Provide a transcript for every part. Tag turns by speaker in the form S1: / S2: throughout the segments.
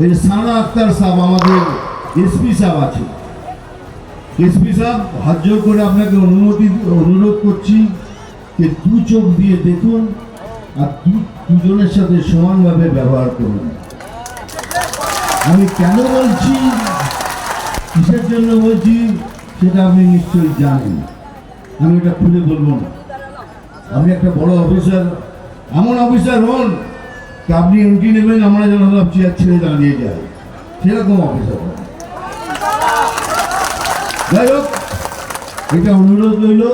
S1: এই সানা আক্তার সাহেব, আমাদের এসপি সাহেব আছে। এসপি সাহেব, হাত করে আপনাকে অনুমতি, অনুরোধ করছি যে দু চোখ দিয়ে দেখুন আর দুজনের সাথে সমানভাবে ব্যবহার করুন। আমি কেন বলছি, কিসের জন্য বলছি, সেটা আপনি নিশ্চয়ই জানেন। আমি এটা খুলে বলব না। আপনি একটা বড় অফিসার, এমন অফিসার হন আপনি এন্ট্রি নেবেন আমরা যেন সব চেয়ার ছেড়ে দাঁড়িয়ে যাই। সেরকম অফিসার। যাই হোক এটা অনুরোধ রইল।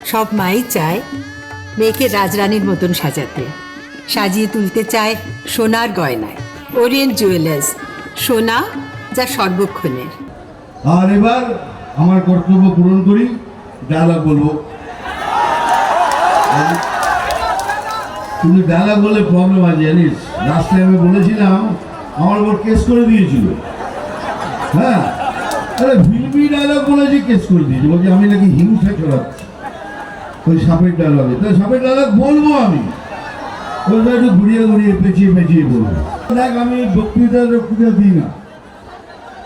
S2: সব মাই চায় মেয়েকে রাজরানীর মতন সাজাতে। সাজিয়ে তুলতে চায় সোনার গয়নায়। ওরিয়েন্ট জুয়েলার্স সোনা যা সর্বক্ষণের।
S1: আর এবার আমার কর্তব্য পূরণ করি ডায়লগ বলব। কিন্তু ডায়লগ বলে প্রবলেম আছে জানিস? রাস্তায় আমি বলেছিলাম, আমার উপর কেস করে দিয়েছিল। হ্যাঁ? আরে ভিলবি ডায়লগ বলেছি কেস করে দিয়েছি, বলছি আমি নাকি হিংসা ছড়াচ্ছি ওই সাপের ডায়লগে তাই সাপের ডায়লগ বলব আমি। ওইটা একটু ঘুরিয়ে ঘুরিয়ে পেঁচিয়ে পেঁচিয়ে বলব। দেখ, আমি বক্তৃতা বক্তৃতা দিই না।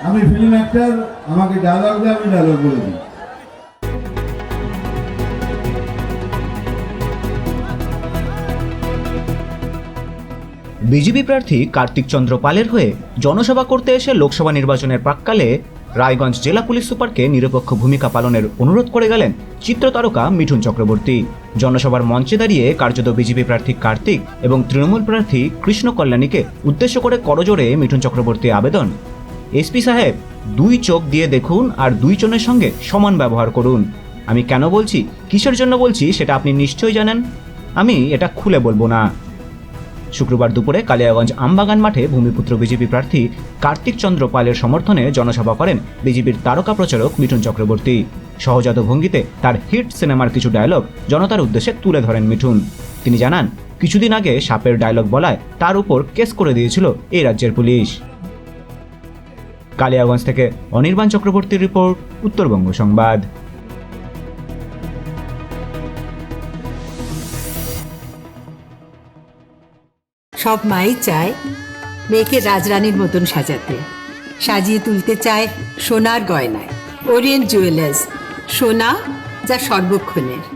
S1: আমি ফিল্ম অ্যাক্টর আমাকে ডায়লগ দেয় আমি ডায়লগ বলে দিই।
S3: বিজেপি প্রার্থী কার্তিক চন্দ্র পালের হয়ে জনসভা করতে এসে লোকসভা নির্বাচনের প্রাককালে রায়গঞ্জ জেলা পুলিশ সুপারকে নিরপেক্ষ ভূমিকা পালনের অনুরোধ করে গেলেন চিত্রতারকা মিঠুন চক্রবর্তী। জনসভার মঞ্চে দাঁড়িয়ে কার্যত বিজেপি প্রার্থী কার্তিক এবং তৃণমূল প্রার্থী কৃষ্ণ কল্যাণীকে উদ্দেশ্য করে করজোড়ে মিঠুন চক্রবর্তী আবেদন। এসপি সাহেব, দুই চোখ দিয়ে দেখুন আর দুই জনের সঙ্গে সমান ব্যবহার করুন। আমি কেন বলছি? কিসের জন্য বলছি সেটা আপনি নিশ্চয়ই জানেন। আমি এটা খুলে বলব না। শুক্রবার দুপুরে কালিয়াগঞ্জ আমবাগান মাঠে ভূমিপুত্র বিজেপি প্রার্থী কার্তিক চন্দ্র পালের সমর্থনে জনসভা করেন বিজেপির তারকা প্রচারক মিঠুন চক্রবর্তী। সহজাত ভঙ্গিতে তার হিট সিনেমার কিছু ডায়লগ জনতার উদ্দেশ্যে তুলে ধরেন মিঠুন। তিনি জানান, কিছুদিন আগে সাপের ডায়লগ বলায় তার উপর কেস করে দিয়েছিল এই রাজ্যের পুলিশ। কালিয়াগঞ্জ থেকে অনির্বাণ চক্রবর্তীর রিপোর্ট, উত্তরবঙ্গ সংবাদ।
S2: সব মাই চায় মেয়েকে রাজরানীর মতন সাজাতে। সাজিয়ে তুলতে চায় সোনার গয়নায়। ওরিয়েন্ট জুয়েলার্স, সোনা যা সর্বক্ষণের।